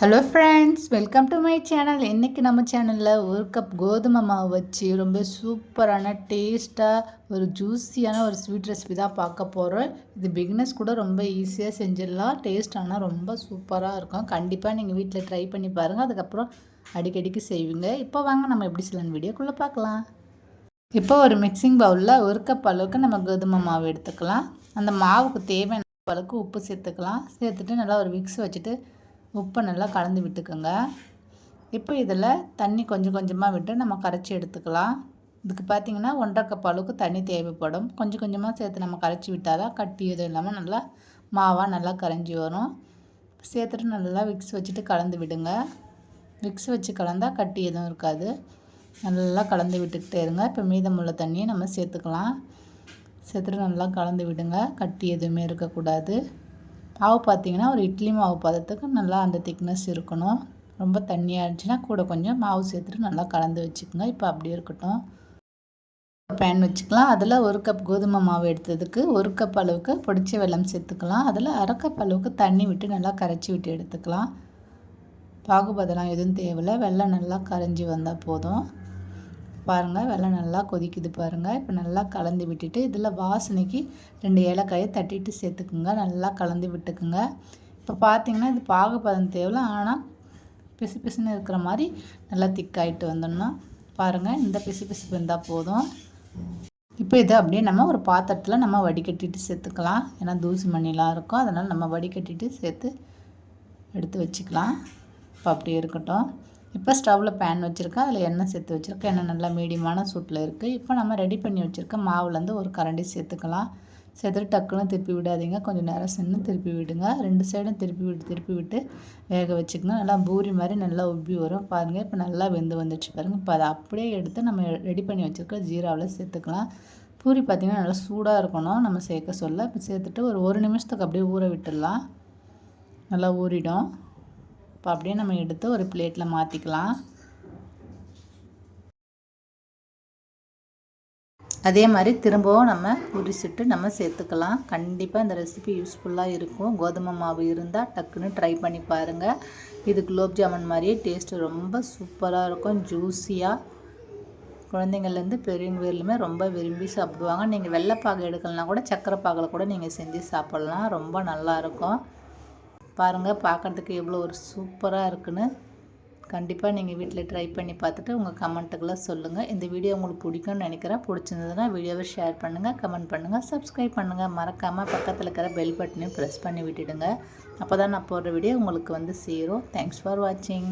Hello friends welcome to my channel இன்றைக்கி நம்ம சேனலில் ஒரு கப் கோதுமை மாவு வச்சு ரொம்ப சூப்பரான டேஸ்ட்டாக ஒரு ஜூஸியான ஒரு ஸ்வீட் ரெசிபி தான் பார்க்க போகிறோம் இது பிக்னஸ் கூட ரொம்ப ஈஸியாக செஞ்சிடலாம். டேஸ்ட் ஆனால் ரொம்ப சூப்பராக இருக்கும். கண்டிப்பாக நீங்கள் வீட்டில் ட்ரை பண்ணி பாருங்கள் அதுக்கப்புறம் அடிக்கடிக்கு செய்வீங்க. இப்போ வாங்க நம்ம எப்படி செய்யலான்னு வீடியோக்குள்ளே பார்க்கலாம். இப்போ ஒரு மிக்சிங் பவுலில் ஒரு கப் அளவுக்கு நம்ம கோதுமை மாவு எடுத்துக்கலாம். அந்த மாவுக்கு தேவையான அளவுக்கு உப்பு சேர்த்துக்கலாம். சேர்த்துட்டு நல்லா ஒரு மிக்ஸ் வச்சுட்டு உப்பை நல்லா கலந்து விட்டுக்கோங்க. இப்போ இதில் தண்ணி கொஞ்சம் கொஞ்சமாக விட்டு நம்ம கரைச்சி எடுத்துக்கலாம். இதுக்கு பார்த்திங்கன்னா ஒன்றரை கப் அளவுக்கு தண்ணி தேவைப்படும். கொஞ்சம் கொஞ்சமாக சேர்த்து நம்ம கரைச்சி விட்டால் தான் கட்டி எதுவும் இல்லாமல் நல்லா மாவாக நல்லா கரைஞ்சி வரும். சேர்த்துட்டு நல்லா விக்ஸ் வச்சுட்டு கலந்து விடுங்க. விக்ஸ் வச்சு கலந்தால் கட்டி எதுவும் இருக்காது. நல்லா கலந்து விட்டுக்கிட்டே இருங்க. இப்போ மீதமுள்ள தண்ணியை நம்ம சேர்த்துக்கலாம். சேர்த்துட்டு நல்லா கலந்து விடுங்க. கட்டி எதுவுமே இருக்கக்கூடாது. மாவு பார்த்திங்கன்னா ஒரு இட்லி மாவு பதத்துக்கு நல்லா அந்த திக்னஸ் இருக்கணும். ரொம்ப தண்ணியாக இருந்துச்சுன்னா கூட கொஞ்சம் மாவு சேர்த்துட்டு நல்லா கலந்து வச்சுக்கோங்க. இப்போ அப்படியே இருக்கட்டும். பேன் வச்சுக்கலாம். அதில் ஒரு கப் கோதுமை மாவு எடுத்ததுக்கு ஒரு கப் அளவுக்கு பொடிச்ச வெல்லம் சேர்த்துக்கலாம். அதில் அரை கப் அளவுக்கு தண்ணி விட்டு நல்லா கரைச்சி விட்டு எடுத்துக்கலாம். பாகுபதெல்லாம் எதுவும் தேவையில்லை. வெள்ளம் நல்லா கரைஞ்சி வந்தால் போதும். பாருங்கள் வெள்ளம் நல்லா கொதிக்குது பாருங்கள் இப்போ நல்லா கலந்து விட்டுட்டு இதில் வாசனைக்கு ரெண்டு ஏலக்காயை தட்டிட்டு சேர்த்துக்குங்க. நல்லா கலந்து விட்டுக்குங்க. இப்போ பார்த்தீங்கன்னா இது பாகுபதம் தேவையில்ல. ஆனால் பிசு பிசுன்னு இருக்கிற மாதிரி நல்லா திக்காயிட்டு வந்தோம்னா பாருங்கள் இந்த பிசு பிசுப்பு இருந்தால் போதும். இப்போ இதை அப்படியே நம்ம ஒரு பாத்திரத்தில் நம்ம வடிகட்டிட்டு சேர்த்துக்கலாம். ஏன்னா தூசி மண்ணிலாம் இருக்கும். அதனால் நம்ம வடிகட்டிட்டு சேர்த்து எடுத்து வச்சுக்கலாம். இப்போ அப்படியே இருக்கட்டும். இப்போ ஸ்டவ்வில் பேன் வச்சுருக்கேன். அதில் எண்ணெய் சேர்த்து வச்சுருக்கேன். எண்ணெய் நல்லா மீடியமான சூட்டில் இருக்குது இப்போ நம்ம ரெடி பண்ணி வச்சுருக்க மாவுலேருந்து ஒரு கரண்டி சேர்த்துக்கலாம். சேர்த்துட்டு டக்குன்னு திருப்பி விடாதீங்க. கொஞ்சம் நேரம் சென்று திருப்பி விடுங்க. ரெண்டு சைடும் திருப்பி விட்டு திருப்பி விட்டு வேக வச்சுக்கணும். நல்லா பூரி மாதிரி நல்லா உப்பி வரும். பாருங்கள் இப்போ நல்லா வெந்து வந்துடுச்சு பாருங்கள் இப்போ அதை அப்படியே எடுத்து நம்ம ரெடி பண்ணி வச்சுருக்க ஜீராவில் சேர்த்துக்கலாம். பூரி பார்த்திங்கன்னா நல்லா சூடாக இருக்கணும். நம்ம சேர்க்க சொல்ல. இப்போ சேர்த்துட்டு ஒரு ஒரு நிமிஷத்துக்கு அப்படியே ஊற விட்டுடலாம். நல்லா ஊறிடும். இப்போ அப்படியே நம்ம எடுத்து ஒரு பிளேட்டில் மாற்றிக்கலாம் அதே மாதிரி திரும்பவும் நம்ம உரிச்சிட்டு நம்ம சேர்த்துக்கலாம். கண்டிப்பாக இந்த ரெசிபி யூஸ்ஃபுல்லாக இருக்கும். கோதுமை மாவு இருந்தால் டக்குன்னு ட்ரை பண்ணி பாருங்கள் இது குலோப் ஜாமுன் மாதிரியே டேஸ்ட்டு ரொம்ப சூப்பராக இருக்கும். ஜூஸியாக குழந்தைங்கள்லேருந்து பெரியவங்க வரலுமே ரொம்ப விரும்பி சாப்பிடுவாங்க. நீங்கள் வெள்ளைப்பாகு எடுக்கலனா கூட சக்கரை பாகில் கூட நீங்கள் செஞ்சு சாப்பிட்லாம். ரொம்ப நல்லாயிருக்கும் பாருங்கள் பார்க்குறதுக்கு எவ்வளோ ஒரு சூப்பராக இருக்குன்னு. கண்டிப்பாக நீங்கள் வீட்டில் ட்ரை பண்ணி பார்த்துட்டு உங்கள் கமெண்ட்டுக்கெல்லாம் சொல்லுங்கள் இந்த வீடியோ உங்களுக்கு பிடிக்கும்னு நினைக்கிறேன். பிடிச்சிருந்ததுன்னா வீடியோவை ஷேர் பண்ணுங்கள் கமெண்ட் பண்ணுங்கள் சப்ஸ்கிரைப் பண்ணுங்கள் மறக்காமல் பக்கத்தில் இருக்கிற பெல் பட்டனையும் ப்ரெஸ் பண்ணி விட்டுடுங்க. அப்போ தான் நான் போடுற வீடியோ உங்களுக்கு வந்து சேரும். தேங்க்ஸ் ஃபார் வாட்சிங்